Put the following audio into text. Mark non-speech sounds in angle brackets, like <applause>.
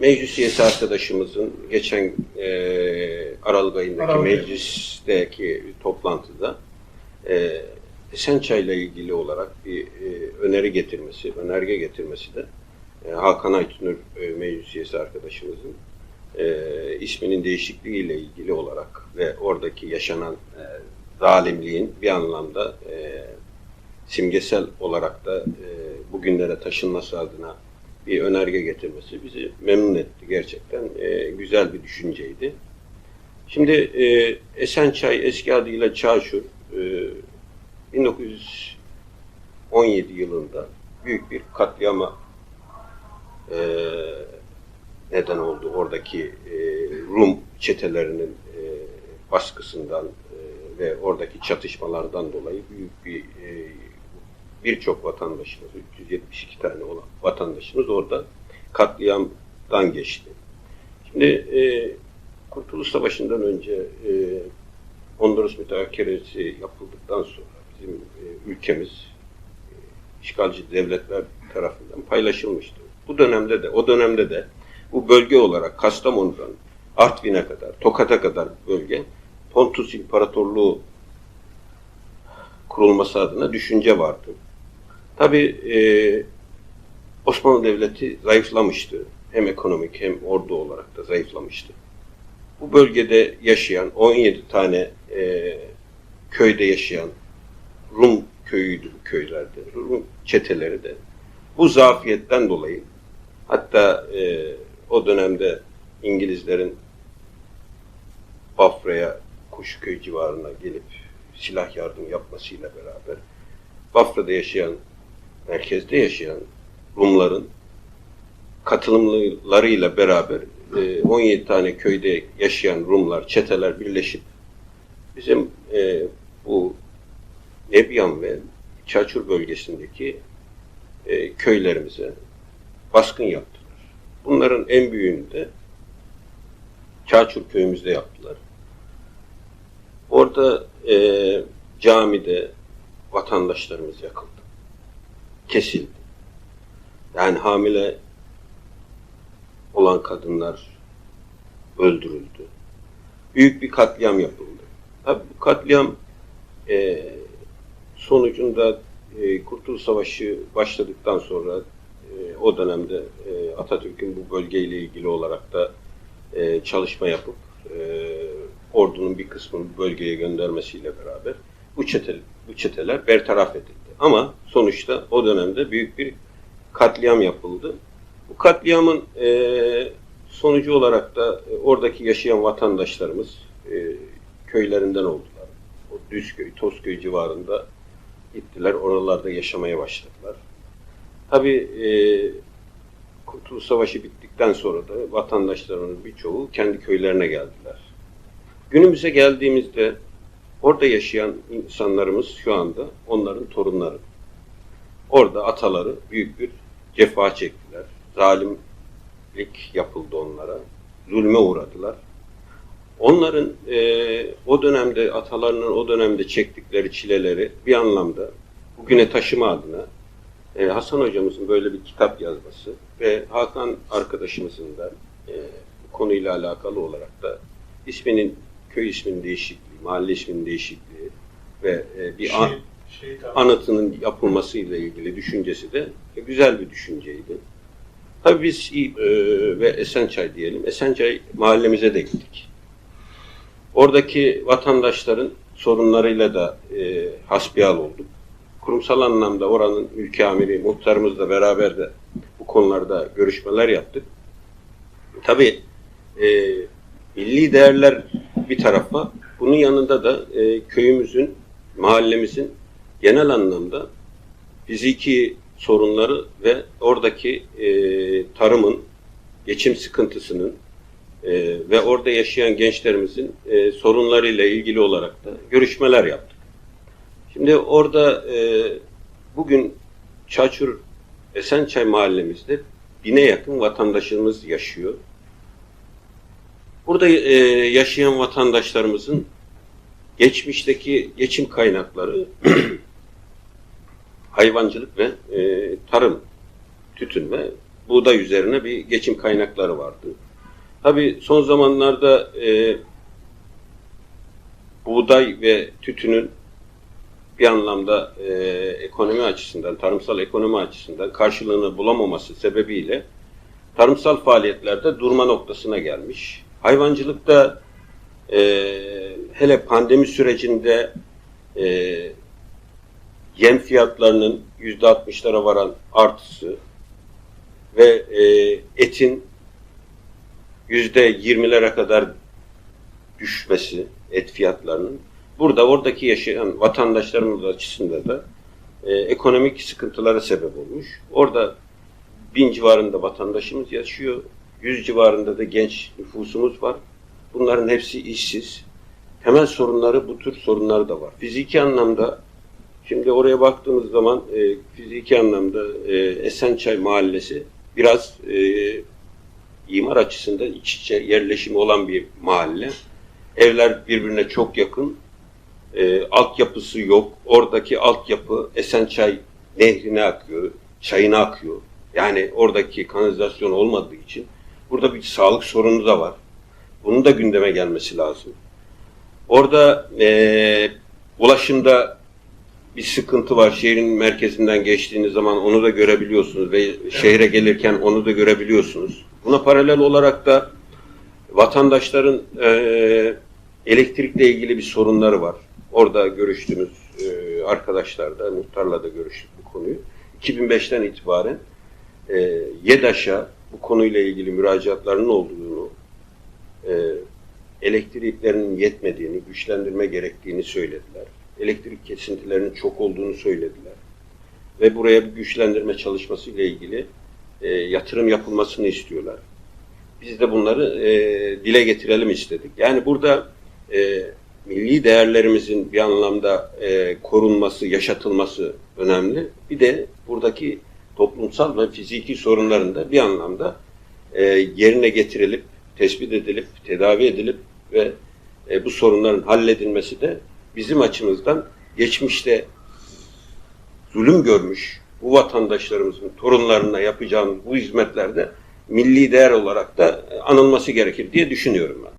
meclis üyesi arkadaşımızın geçen e, Aralık ayındaki Aralık meclisteki toplantıda e, Esençay'la ilgili olarak bir e, öneri getirmesi, önerge getirmesi de e, Hakan Aytunur e, meclis üyesi arkadaşımızın e, isminin değişikliğiyle ilgili olarak ve oradaki yaşanan e, zalimliğin bir anlamda e, simgesel olarak da e, bugünlere taşınması adına bir önerge getirmesi bizi memnun etti gerçekten. E, güzel bir düşünceydi. Şimdi e, Esençay eski adıyla Çarşur e, 1917 yılında büyük bir katliama e, neden oldu. Oradaki e, Rum çetelerinin e, baskısından e, ve oradaki çatışmalardan dolayı büyük bir e, birçok vatandaşımız, 372 tane olan vatandaşımız orada katliamdan geçti. Şimdi e, Kurtuluş Savaşı'ndan önce e, Mondros mütakeresi yapıldıktan sonra bizim e, ülkemiz e, işgalci devletler tarafından paylaşılmıştı. Bu dönemde de, o dönemde de bu bölge olarak Kastamonu'dan Artvin'e kadar, Tokat'a kadar bölge Pontus İmparatorluğu kurulması adına düşünce vardı. Tabi e, Osmanlı Devleti zayıflamıştı. Hem ekonomik hem ordu olarak da zayıflamıştı. Bu bölgede yaşayan 17 tane e, köyde yaşayan Rum köyüydü bu köylerde. Rum çeteleri de bu zafiyetten dolayı hatta e, o dönemde İngilizlerin Bafra'ya Kuşköy civarına gelip silah yardım yapmasıyla beraber Bafra'da yaşayan, merkezde yaşayan Rumların katılımlarıyla beraber e, 17 tane köyde yaşayan Rumlar, çeteler birleşip bizim e, bu Nebyan ve Çaçur bölgesindeki e, köylerimize baskın yaptılar. Bunların en büyüğünü de Çaçur köyümüzde yaptılar. Orada e, camide vatandaşlarımız yakıldı. Kesildi. Yani hamile olan kadınlar öldürüldü. Büyük bir katliam yapıldı. Tabii bu katliam e, sonucunda e, Kurtuluş Savaşı başladıktan sonra e, o dönemde e, Atatürk'ün bu bölgeyle ilgili olarak da e, çalışma yapıp e, ordunun bir kısmını bölgeye göndermesiyle beraber bu, çete, bu çeteler bertaraf edildi. Ama sonuçta o dönemde büyük bir katliam yapıldı. Bu katliamın e, sonucu olarak da e, oradaki yaşayan vatandaşlarımız e, köylerinden oldular. O Düzköy, Tozköy civarında gittiler. Oralarda yaşamaya başladılar. Tabii e, Kurtuluş Savaşı bittikten sonra da vatandaşlarımızın birçoğu kendi köylerine geldiler. Günümüze geldiğimizde orada yaşayan insanlarımız şu anda onların torunları. Orada ataları büyük bir cefa çektiler. Zalimlik yapıldı onlara. Zulme uğradılar. Onların e, o dönemde atalarının o dönemde çektikleri çileleri bir anlamda bugüne taşıma adına e, Hasan hocamızın böyle bir kitap yazması ve Hakan arkadaşımızın da e, konuyla alakalı olarak da isminin köy isminin değişikliği, mahalle isminin değişikliği ve e, bir an, Şey, şey tabii. anıtının yapılmasıyla ilgili düşüncesi de güzel bir düşünceydi. Tabii biz e, ve Esençay diyelim, Esençay mahallemize de gittik. Oradaki vatandaşların sorunlarıyla da e, hasbihal olduk. Kurumsal anlamda oranın ülke amiri, muhtarımızla beraber de bu konularda görüşmeler yaptık. Tabii e, milli değerler bir tarafa, bunun yanında da e, köyümüzün, mahallemizin genel anlamda fiziki sorunları ve oradaki e, tarımın, geçim sıkıntısının e, ve orada yaşayan gençlerimizin e, sorunlarıyla ilgili olarak da görüşmeler yaptık. Şimdi orada e, bugün Çaçur Esençay mahallemizde bine yakın vatandaşımız yaşıyor. Burada e, yaşayan vatandaşlarımızın geçmişteki geçim kaynakları <clears throat> hayvancılık ve e, tarım, tütün ve buğday üzerine bir geçim kaynakları vardı. Tabii son zamanlarda e, buğday ve tütünün bir anlamda e, ekonomi açısından, tarımsal ekonomi açısından karşılığını bulamaması sebebiyle tarımsal faaliyetlerde durma noktasına gelmiş. Hayvancılıkta e, hele pandemi sürecinde e, yem fiyatlarının yüzde 60'lara varan artısı ve e, etin yüzde 20'lere kadar düşmesi et fiyatlarının burada oradaki yaşayan vatandaşlarımız açısından da e, ekonomik sıkıntılara sebep olmuş. Orada bin civarında vatandaşımız yaşıyor. Yüz civarında da genç nüfusumuz var. Bunların hepsi işsiz. Temel sorunları bu tür sorunlar da var. Fiziki anlamda şimdi oraya baktığımız zaman e, fiziki anlamda e, Esençay Mahallesi biraz e, imar açısından iç içe yerleşimi olan bir mahalle. Evler birbirine çok yakın. E, altyapısı yok. Oradaki altyapı Esençay nehrine akıyor, çayına akıyor. Yani oradaki kanalizasyon olmadığı için burada bir sağlık sorunu da var. Bunun da gündeme gelmesi lazım. Orada e, ulaşımda bir sıkıntı var. Şehrin merkezinden geçtiğiniz zaman onu da görebiliyorsunuz ve şehre gelirken onu da görebiliyorsunuz. Buna paralel olarak da vatandaşların e, elektrikle ilgili bir sorunları var. Orada görüştüğümüz e, arkadaşlar da, muhtarla da görüştük bu konuyu. 2005'ten itibaren e, YEDAŞ'a bu konuyla ilgili müracaatlarının olduğunu, e, elektriklerinin yetmediğini, güçlendirme gerektiğini söylediler. Elektrik kesintilerinin çok olduğunu söylediler. Ve buraya bir güçlendirme çalışması ile ilgili e, yatırım yapılmasını istiyorlar. Biz de bunları e, dile getirelim istedik. Yani burada e, milli değerlerimizin bir anlamda e, korunması, yaşatılması önemli. Bir de buradaki toplumsal ve fiziki sorunların da bir anlamda e, yerine getirilip, tespit edilip, tedavi edilip ve e, bu sorunların halledilmesi de bizim açımızdan geçmişte zulüm görmüş bu vatandaşlarımızın torunlarına yapacağımız bu hizmetlerde milli değer olarak da e, anılması gerekir diye düşünüyorum ben.